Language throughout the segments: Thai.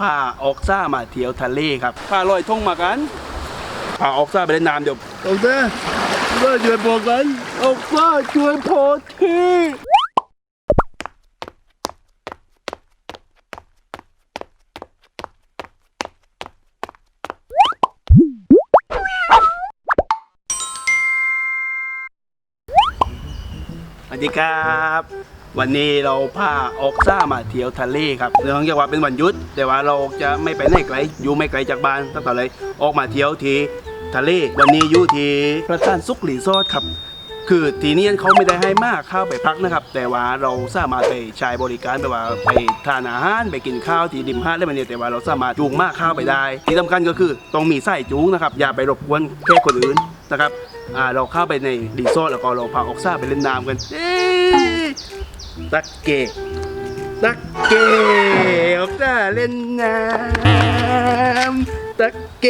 พาออกซ่ามาเที่ยวทะเลครับพาลอยท่องมากันพาออกซ่าไปเล่นน้ำเดี๋ยวออกซ่าก็ช่วยพอกันออกซ่าช่วยพอทีสวัสดีครับ วันนี้เราพาออกซ่ามาเที่ยวทะเลครับเนื่องจากว่าเป็นวันหยุด แต่ว่าเราจะไม่ไปไหนไกล อยู่ไม่ไกลจากบ้านตั้งแต่เลยออกมาเที่ยวที่ทะเล วันนี้อยู่ที่พระท่านซุกรีสอร์ทครับ คือทีนี้เขาไม่ได้ให้มากข้าวไปพักนะครับ แต่ว่าเราสามารถไปใช้บริการแบบว่าไปทานอาหารไปกินข้าวที่ริมหาดได้แบบนี้แต่ว่าเราสามารถจูงมากข้าวไปได้ ที่สำคัญก็คือต้องมีไส้จูงนะครับ อย่าไปรบกวนแค่คนอื่นนะครับเราเข้าไปในรีสอร์ทแล้วก็เราพาออกซ่าไปเล่นน้ำกัน รักเกตักเกออกซ่าเล่นน้ำตักเก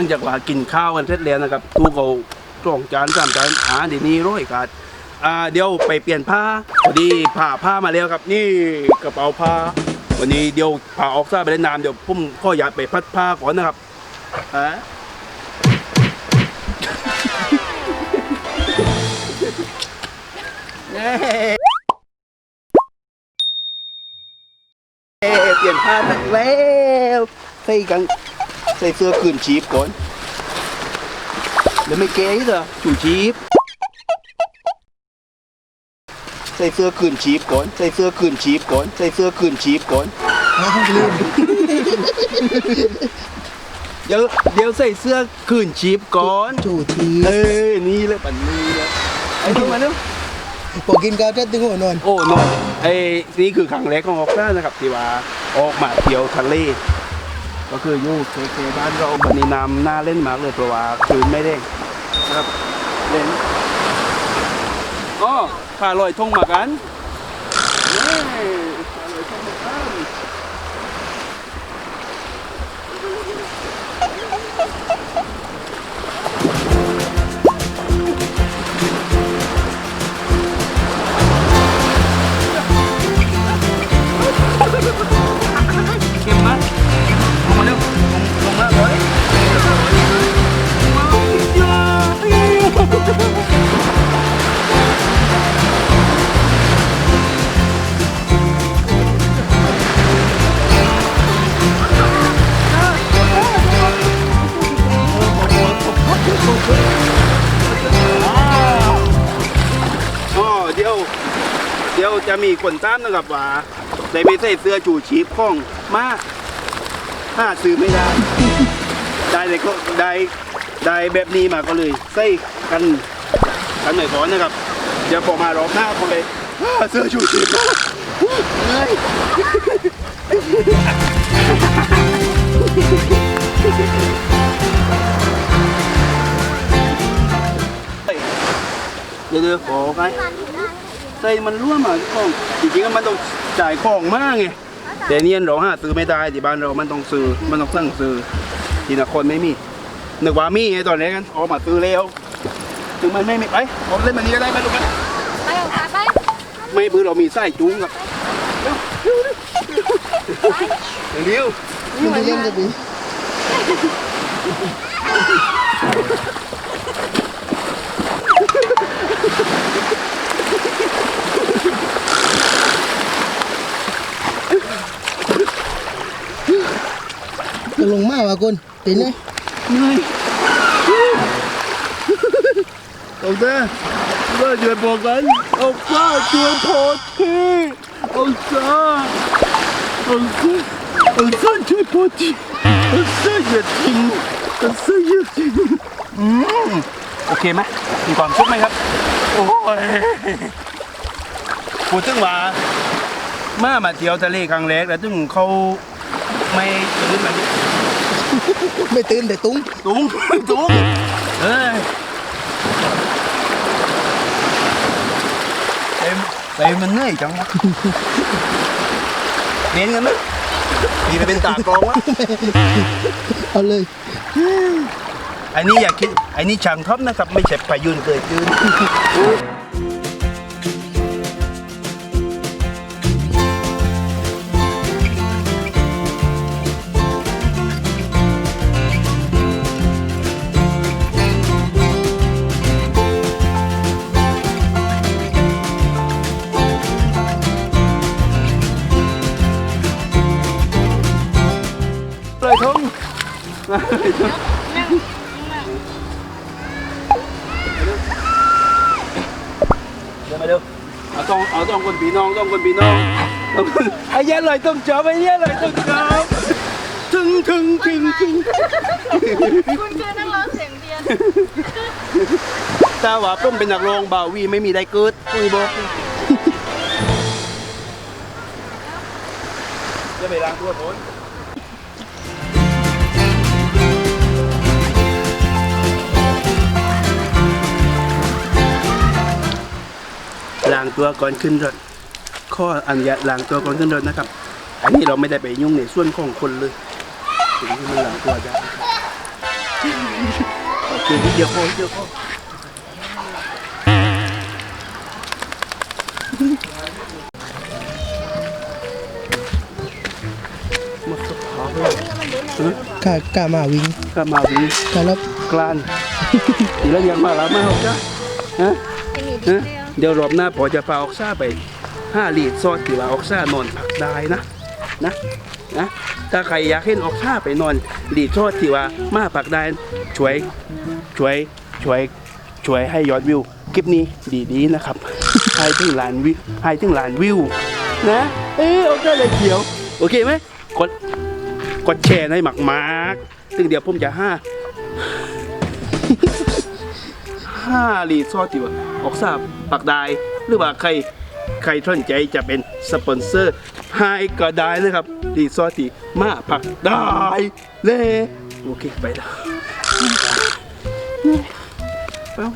ลังจากว่ากินข้าวกันเสร็จแล้วนะครับทูกเอาสองจานสามจานอ่าเดี๋ยวนี้ร้อยกัดอ่าเดี๋ยวไปเปลี่ยนผ้าพอดีผ้าผ้ามาแล้วครับ นี่กระเป๋าผ้า วันนี้เดี๋ยวผ้าออกซ่าไปเล่นน้ำเดี๋ยวผมขออยาไปพัดผ้าก่อนนะครับฮะเย้เอ้ยเปลี่ยนผ้าแล้วใส่กัน ใส่เสื้อคืนชีพก่อนแล้วไม่เก๋เหรอชูชีพใส่เสื้อคืนชีพก่อน ใส่เสื้อคืนชีพก่อน ใส่เสื้อคืนชีพก่อนลืมเดี๋ยวเดี๋ยวใส่เสื้อคืนชีพก่อนจู่ทีเอ้ยนี่เลยปันนี้เลยไอ้ดูมาเร็วพอกินข้าวเสร็จถึงหัวนอน โอ้นอนไอ้นี่คือครั้งแรกของออกซ่านะครับที่ว่าออกมาเที่ยวทะเล ก็คืออยู่เคเคบ้านเราบันนี้น้ำน่าเล่นมากเลยเพราะว่าคืนไม่เด้งนะครับเล่นอ๋อขาลอยทงมากันเจะมีคนตามนะครับว่าได้ไปใส่เสื้อชูชีพของมาห้าซื้อไม่ได้ ได้เลยก็ได้ได้แบบนี้มาก็เลยใส่กันกันหน่อยก่อนนะครับเดี๋ยวพอมารอบหน้าเขาเลยอ้าเสื้อชูชีพเฮ้ยเดี๋ยวเดี๋ยวขอไป ใส่มันร่วมอะของจริงๆมันต้องจ่ายของมากไงแต่เนี่ยเราหาซื้อไม่ได้ที่บ้านเรามันต้องซื้อมันต้องสั่งซื้อที่นครไม่มีนึกว่ามีไงตอนนี้กันออกมาซื้อแล้วถึงมันไม่มีไปผมเล่นแบบนี้ก็ได้ไปลูกไปไปออกมาไปไม่เพื่อเรามีไส้จุ้งครับเร็วเร็วมันจะเล่นกับพี่จะล งมาว่ะคุณเป็นไงเหนื่อยเอาเด้อเลิกช่วยบอกกันเอาซ่าช่วยโพดทีเอาซ่าเอาซ่าเอาซ่าช่วยโพดทีเอาซ่าอย่าทิ้งเอาซ่าอย่าทิ้งอืมโอเคไหมมีความสุขไหมครับ โอ้ยพูดถึงว่ามามาเที่ยวทะเลครั้งแรกแล้วถึงเขาไม่ตื่นมาดิ ไม่ตื่นแต่ตุ้งตุ้งตุ้งเอ้ยเต็มเต็มมันเหนื่อยจังวะเน้นกันไหมดีไปเป็นตากลองวะเอาเลยไอ้นี่อย่าคิดไอ้นี่ช่างท็อปนะครับ ไม่ใช่พายุนเกิดยืน เลยทงเลยทงเดี๋ยวมาเร็วเอาต้องเอาต้องคนพี่น้องต้องคนพี่น้องไอ้เหี้ยเลยต้องจอบไอ้เหี้ยเลยต้องจอบถึงถึงถึงถึงคุณคือนักร้องเสียงเดียนถ้าว่าผมเป็นนักร้องบ่าวีไม่มีได้เกิดคุยบอกจะไปล้างตัวผม ตัวก่อนขึ้นรถข้ออนุญาตล้างตัวก่อนขึ้นรถนะครับ อันนี้เราไม่ได้ไปยุ่งในส่วนของคนเลยถึงที่มันล้างตัวได้โอเคเดียวพอนิดเดียวพอหมดสภาพเลยกล้ากล้ามาวิ่งก็มาวีกล้ารับกลานทีแล้วยังมาล้วมาหกจ้ะฮะไอ้นี่ดีฮะ เดี๋ยวรอบหน้าพอจะพาออกซ่าไปห้าลีดซอสที่ว่าออกซ่านอนพักได้นะนะนะถ้าใครอยากเห็นออกซ่าไปนอนลีดซอสที่ว่ามาพักได้ช่วยช่วยช่วยช่วยให้ยอดวิวคลิปนี้ดีๆนะครับให้ถึงล้านวิวให้ถึงล้านวิวนะเออโอเคเลยเขียว โอเคไหมกดกดแชร์ให้มากๆซึ่งเดี๋ยวผมจะห้า ผ้ารีซอติวะออกซาบปากดายหรือว่าใครใครท่นใจจะเป็นสปอนเซอร์ให้ก็ได้เลยครับรีซอติมาผักได้เลยโอเคไปล้ไปแล้ว